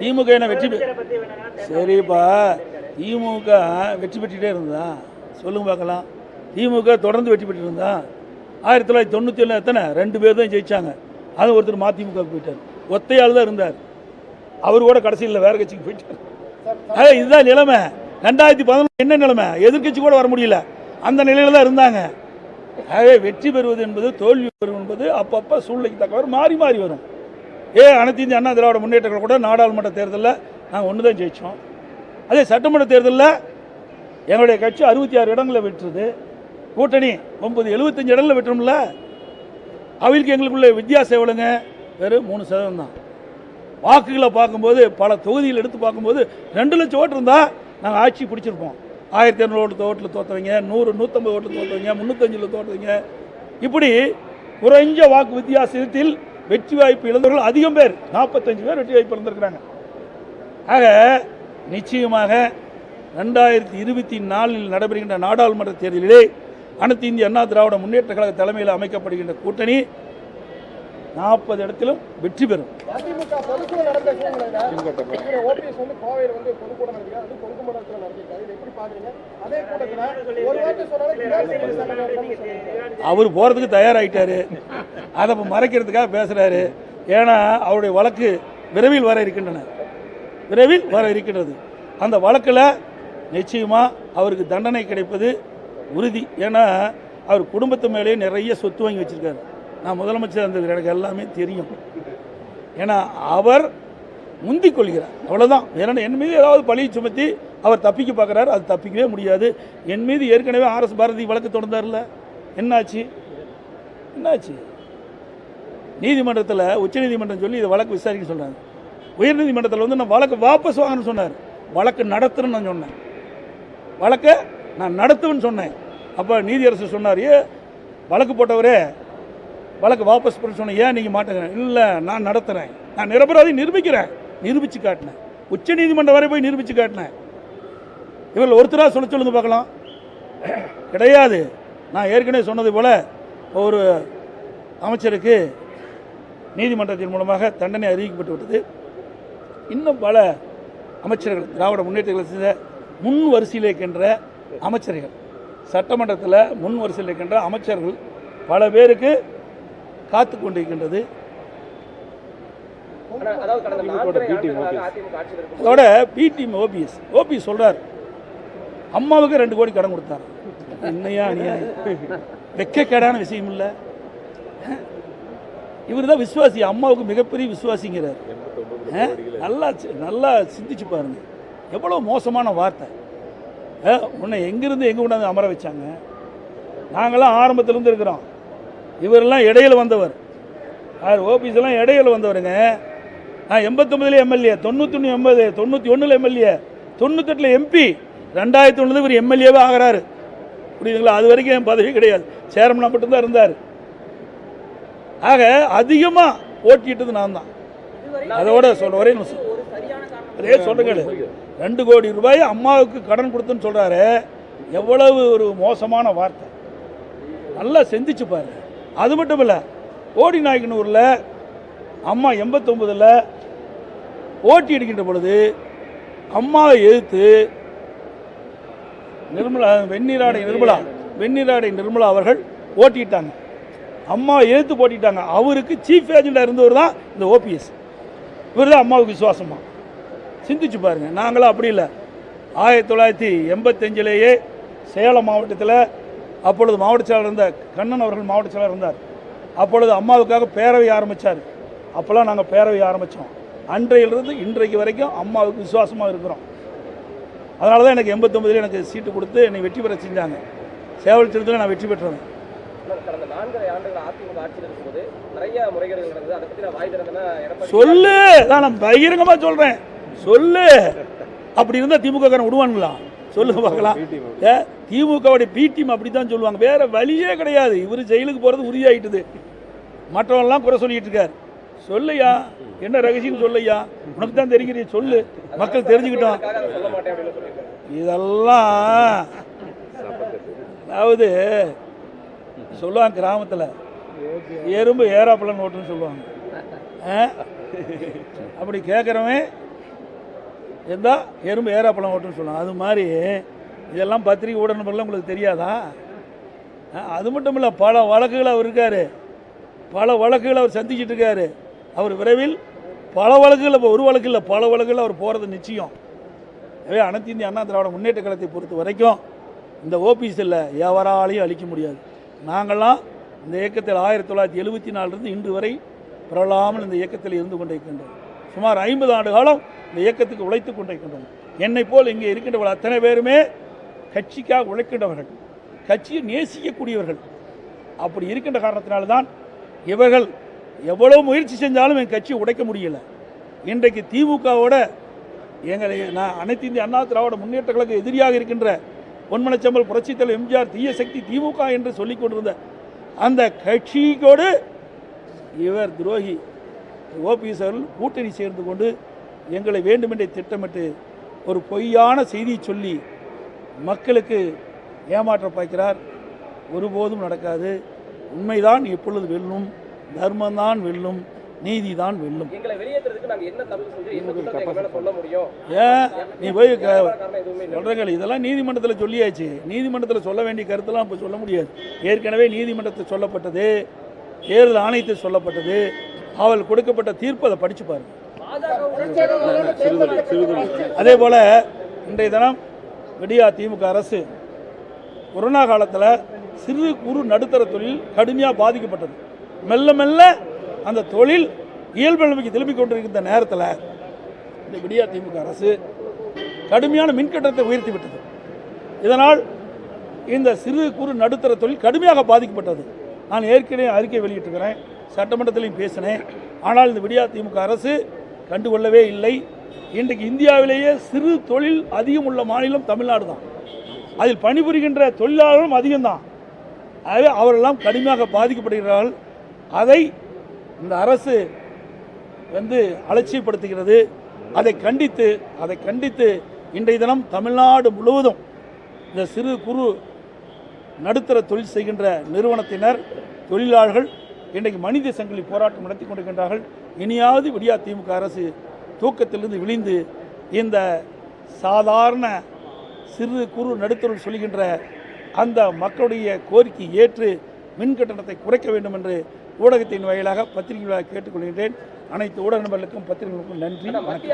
திமுக என்ன வெற்றி சரிப்பா. திமுக வெற்றி பெற்றுட்டே இருந்தா? சொல்லுங்க பார்க்கலாம். திமுக தொடர்ந்து வெற்றி பெற்று இருந்தா? ஆயிரத்தி தொள்ளாயிரத்தி தொண்ணூற்றி ஏழு எத்தனை? ரெண்டு பேர் தான் ஜெயிச்சாங்க. அது ஒருத்தர் மதிமுக போயிட்டார். ஒத்தையாள் தான் இருந்தார். அவர் கூட கடைசியில் வேற கட்சிக்கு போயிட்டார். ஆ, இதுதான் நிலைமை. ரெண்டாயிரத்தி பதினொன்று என்ன நிலைமை? எதிர்க்கட்சி கூட வர முடியல. அந்த நிலையில தான் இருந்தாங்க. ஆகவே வெற்றி பெறுவது என்பது தோல்வி பெறுவது என்பது அப்பப்போ சூழ்நிலைக்கு தக்கவாறு மாறி மாறி வரும். ஏ அனைத்து இந்திய அண்ணா திராவிட முன்னேற்ற கூட நாடாளுமன்ற தேர்தலில் நாங்கள் ஒன்று தான் ஜெயித்தோம் அதே சட்டமன்ற தேர்தலில் எங்களுடைய கட்சி அறுபத்தி ஆறு இடங்களில் வெற்றுது கூட்டணி ஒன்பது எழுபத்தஞ்சு இடங்களில் வெற்றோம்ல அவங்களுக்கு எங்களுக்குள்ள வித்தியாசம் எவ்வளோங்க வெறும் மூணு சதவீதம் தான். வாக்குகளை பார்க்கும்போது பல தொகுதிகள் எடுத்து பார்க்கும்போது ரெண்டு லட்சம் ஓட்டு இருந்தால் நாங்கள் ஆட்சி பிடிச்சிருப்போம். ஆயிரத்தி இரநூறு ஓட்டு ஓட்டில் தோற்றவங்க நூறு நூற்றம்பது ஓட்டில் தோற்றவங்க முந்நூற்றஞ்சில் தோற்றவங்க இப்படி குறைஞ்ச வாக்கு வித்தியாசத்தில் வெற்றி வாய்ப்பு இழந்தவர்கள் அதிகம் பேர் நாற்பத்தஞ்சு பேர் வெற்றி வாய்ப்பு இழந்திருக்கிறாங்க. ஆக நிச்சயமாக ரெண்டாயிரத்தி இருபத்தி நாலில் நடைபெறுகின்ற நாடாளுமன்ற தேர்தலிலே அனைத்து இந்திய அண்ணா திராவிட முன்னேற்ற கழக தலைமையில் அமைக்கப்படுகின்ற கூட்டணி நாற்பது இடத்திலும் வெற்றி பெறும். அவர் போகிறதுக்கு தயாராகிட்டாரு அதை இப்போ மறைக்கிறதுக்காக பேசுகிறாரு ஏன்னா அவருடைய வழக்கு விரைவில் வர இருக்கின்றன. விரைவில் வர இருக்கின்றது. அந்த வழக்கில் நிச்சயமாக அவருக்கு தண்டனை கிடைப்பது உறுதி. ஏன்னா அவர் குடும்பத்து மேலேயே நிறைய சொத்து வாங்கி வச்சிருக்காரு. நான் முதலமைச்சர் இருந்தது எனக்கு எல்லாமே தெரியும். ஏன்னா அவர் முந்திக் கொள்கிறார். அவ்வளோதான் ஏன்னா என் மீது ஏதாவது பழியை சுமத்தி அவர் தப்பிக்க பார்க்குறாரு அது தப்பிக்கவே முடியாது. என் மீது ஏற்கனவே ஆர்எஸ் பாரதி வழக்கு தொடர்ந்தார்ல. என்னாச்சு? என்னாச்சு? நீதிமன்றத்தில் உச்சநீதிமன்றம் சொல்லி இதை வழக்கு விசாரிக்க சொல்கிறாங்க உயர்நீதிமன்றத்தில் வந்து நான் வழக்கு வாபஸ் வாங்கன்னு சொன்னார். வழக்கு நடத்துறேன்னு நான் சொன்னேன். வழக்கை நான் நடத்துவேன்னு சொன்னேன். அப்போ நீதியரசர் சொன்னார் வழக்கு போட்டவரே வழக்கு வாபஸ் பண்ண சொன்னேன் ஏன் நீங்கள் மாட்டேங்கிறேன் இல்லை நான் நடத்துகிறேன் நான் நிரபராதி நிரூபிக்கிறேன். நிரூபித்து காட்டினேன். உச்ச நீதிமன்றம் வரை போய் நிரூபித்து காட்டினேன். இவர்கள் ஒருத்தராக சொல்ல சொல்லுங்க பார்க்கலாம். கிடையாது. நான் ஏற்கனவே சொன்னது போல் ஒரு அமைச்சருக்கு நீதிமன்றத்தின் மூலமாக தண்டனை அறிவிக்கப்பட்டு விட்டது இன்னும் பல அமைச்சர்கள் திராவிட முன்னேற்றங்களை செய்த முன் வரிசையில் இருக்கின்ற அமைச்சர்கள் சட்டமன்றத்தில் முன் வரிசையில் இருக்கின்ற அமைச்சர்கள் பல பேருக்கு காத்து கொண்டிருக்கின்றது அதோட பிடிஎம் ஓபிஎஸ் ஓபிஎஸ் சொல்றார் அம்மாவுக்கு ரெண்டு கோடி கடன் கொடுத்தார். என்னையா அநியாயம்? வெக்கக்கேடான விஷயம் இல்லை. இவர் தான் விசுவாசி அம்மாவுக்கு மிகப்பெரிய விசுவாசிங்கிறார். நல்லா சி- நல்லா சிந்திச்சு பாருங்க. எவ்வளோ மோசமான வார்த்தை. உன்னை எங்கிருந்து எங்கே கொண்டாந்து அமர வச்சாங்க? நாங்களாம் ஆரம்பத்திலேருந்து இருக்கிறோம். இவரெல்லாம் இடையில் வந்தவர். அவர் ஓபிஎஸ் இடையில் இடையில வந்தவருங்க. நான் எண்பத்தொம்பதுல எம்எல்ஏ தொண்ணூத்தொன்று எண்பது தொண்ணூற்றி ஒன்றில் எம்எல்ஏ தொண்ணூத்தெட்டில் எம்பி ரெண்டாயிரத்தி ஒன்றில் இவர் எம்எல்ஏவே ஆகிறாரு. புரியுதுங்களா? அது வரைக்கும் என் பதவி கிடையாது. சேர்மனாக மட்டும்தான் இருந்தார். ஆக அதிகமாக ஓட்டிட்டது நான் தான். அதோட சொல்கிற ஒரே நிமிஷம். அதே சொல்லுங்க ரெண்டு கோடி ரூபாய் அம்மாவுக்கு கடன் கொடுத்துன்னு சொல்கிறாரு எவ்வளவு ஒரு மோசமான வார்த்தை. நல்லா சிந்திச்சு பாரு அது மட்டும் இல்லை ஓடி நாயக்கனூரில் அம்மா எண்பத்தொம்பதில் ஓட்டி அடிக்கின்ற பொழுது அம்மாவை எதிர்த்து நிர்மலா வெந்நீராடை நிர்மலா வெந்நீராடை நிர்மலா அவர்கள் ஓட்டிட்டாங்க. அம்மாவை எதிர்த்து போட்டிட்டாங்க. அவருக்கு சீஃப் ஏஜெண்டாக இருந்தவர் தான் இந்த ஓபிஎஸ் இவர் தான் அம்மாவுக்கு விசுவாசமா. சிந்திச்சு பாருங்கள் நாங்களாம் அப்படி இல்லை. ஆயிரத்தி தொள்ளாயிரத்தி எண்பத்தஞ்சிலேயே சேலம் மாவட்டத்தில் அப்பொழுது மாவட்ட செயலாளர் இருந்த கண்ணன் அவர்கள் மாவட்ட செயலாளர் இருந்தார். அப்பொழுது அம்மாவுக்காக பேரவை ஆரம்பித்தார் அப்போல்லாம் நாங்கள் பேரவை ஆரம்பித்தோம் அன்றையிலிருந்து இன்றைக்கு வரைக்கும் அம்மாவுக்கு விசுவாசமாக இருக்கிறோம். அதனால தான் எனக்கு எண்பத்தொம்பதுல எனக்கு சீட்டு கொடுத்து என்னை வெற்றி பெற செஞ்சாங்க. சேவல் சின்னத்தில் நான் வெற்றி எடப்பாடி சொல்லு! நான் பகிரங்கமாக சொல்கிறேன் சொல்லு! அப்படி இருந்தால் திமுக விடுவானுங்களா? சொல்லுங்க பார்க்கலாம். ஏ திமுகவுடைய பி டீம் அப்படி தான் சொல்லுவாங்க. வேற வழியே கிடையாது. இவர் ஜெயிலுக்கு போகிறது உறுதியாயிட்டுது. மற்றவங்களாம் குறை சொல்லிட்டு இருக்கார். சொல்லையா என்ன ரகசியம் சொல்லையா உனக்கு தான் தெரிகிறீ சொல்லு. மக்கள் தெரிஞ்சுக்கிட்டோம். இதெல்லாம் அதாவது சொல்லுவாங்க கிராமத்தில். எறும்பு ஏறாப்பழம் ஓட்டுன்னு சொல்லுவாங்க? அப்படி கேட்குறவன் இருந்தால் எறும்பு ஏறாப்பழம் ஓட்டுன்னு சொல்லுவாங்க. அது மாதிரி இதெல்லாம் பத்திரிகை ஊடகங்கள்லாம் உங்களுக்கு தெரியாதா? அது மட்டும் இல்லை பல வழக்குகள் அவர் இருக்கார். பல வழக்குகள் அவர் சந்திச்சிட்டு இருக்காரு. அவர் விரைவில் பல வழக்குகள் இப்போ ஒரு வழக்கு இல்லை பல வழக்குகள் அவர் போகிறது நிச்சயம். எனவே அனைத்து இந்திய அண்ணா திராவிட முன்னேற்ற கழகத்தை பொறுத்த வரைக்கும் இந்த ஓபிஎஸ்ஸில் எவராலையும் அழிக்க முடியாது. நாங்கள்லாம் இந்த இயக்கத்தில் ஆயிரத்தி தொள்ளாயிரத்தி எழுபத்தி நாலுலேருந்து இன்று வரை பரவலாமல் இந்த இயக்கத்தில் இருந்து கொண்டிருக்கின்றோம். சுமார் ஐம்பது ஆண்டு காலம் இந்த இயக்கத்துக்கு உழைத்து கொண்டிருக்கின்றோம். என்னை போல் இங்கே இருக்கின்றவர்கள் அத்தனை பேருமே கட்சிக்காக உழைக்கின்றவர்கள். கட்சியை நேசிக்கக்கூடியவர்கள். அப்படி இருக்கின்ற காரணத்தினால்தான் இவர்கள் எவ்வளோ முயற்சி செஞ்சாலும் என் கட்சியை உடைக்க முடியல. இன்றைக்கு திமுகவோட எங்களை நான் அனைத்து இந்திய அண்ணா திராவிட முன்னேற்ற கழக எதிரியாக இருக்கின்ற பொன்மனச்சம்பல் புரட்சித்தல் எம்ஜிஆர் தீய சக்தி திமுக என்று சொல்லிக் கொண்டிருந்த அந்த கட்சியோடு இவர் துரோகி ஓபிஎஸ் அவர்கள் கூட்டணி சேர்ந்து கொண்டு எங்களை வேண்டுமென்றே திட்டமிட்டு ஒரு பொய்யான செய்தியை சொல்லி மக்களுக்கு ஏமாற்ற பார்க்கிறார் ஒருபோதும் நடக்காது. உண்மைதான் எப்பொழுது வெல்லும் தர்மம்தான் வெல்லும் வெல்லும். மேல சொல்ல முடியும்? ஏன்? நீ போய் சொல்கிறீங்க இதெல்லாம் நீதிமன்றத்தில் சொல்லியாச்சு. நீதிமன்றத்தில் சொல்ல வேண்டிய கருத்தெல்லாம் இப்போ சொல்ல முடியாது. ஏற்கனவே நீதிமன்றத்தில் சொல்லப்பட்டது. தேர்தல் ஆணையத்தில் சொல்லப்பட்டது. அவள் கொடுக்கப்பட்ட தீர்ப்பு அதை படிச்சு பாருங்க. அதே போல் இன்றைய தினம் விடியா திமுக அரசு கொரோனா காலத்தில் சிறு குறு நடுத்தர தொழில் கடுமையாக பாதிக்கப்பட்டது. மெல்ல மெல்ல அந்த தொழில் இயல்பு நிலைமைக்கு திரும்பிக் கொண்டிருக்கிற நேரத்தில் இந்த விடியா திமுக அரசு கடுமையான மின்கட்டணத்தை உயர்த்தி விட்டது இதனால் இந்த சிறு குறு நடுத்தர தொழில் கடுமையாக பாதிக்கப்பட்டது. நான் ஏற்கனவே அறிக்கை வெளியிட்டிருக்கிறேன். சட்டமன்றத்திலையும் பேசினேன். ஆனால் இந்த விடியா திமுக அரசு கண்டுகொள்ளவே இல்லை. இன்றைக்கு இந்தியாவிலேயே சிறு தொழில் அதிகம் உள்ள மாநிலம் தமிழ்நாடு தான். அதில் பணிபுரிகின்ற தொழிலாளர்களும் அதிகம்தான். ஆகவே அவரெல்லாம் கடுமையாக பாதிக்கப்படுகிறார்கள். அதை இந்த அரசு வந்து அலட்சியப்படுத்துகிறது. அதை கண்டித்து அதை கண்டித்து இன்றைய தினம் தமிழ்நாடு முழுவதும் இந்த சிறு குறு நடுத்தர தொழில் செய்கின்ற நிறுவனத்தினர் தொழிலாளர்கள் இன்றைக்கு மனித சங்கிலி போராட்டம் நடத்தி கொண்டிருக்கின்றார்கள். இனியாவது விடியா திமுக அரசு தூக்கத்திலிருந்து விழிந்து இந்த சாதாரண சிறு குறு நடுத்தரம் சொல்கின்ற அந்த மக்களுடைய கோரிக்கை ஏற்று மின் கட்டணத்தை குறைக்க வேண்டும் என்று ஊடகத்தின் வாயிலாக பத்திரிகை வாயிலாக கேட்டுக்கொள்கின்றேன். அனைத்து ஊடக நண்பர்களுக்கும் பத்திரிகைகளுக்கும் நன்றி. வணக்கம்.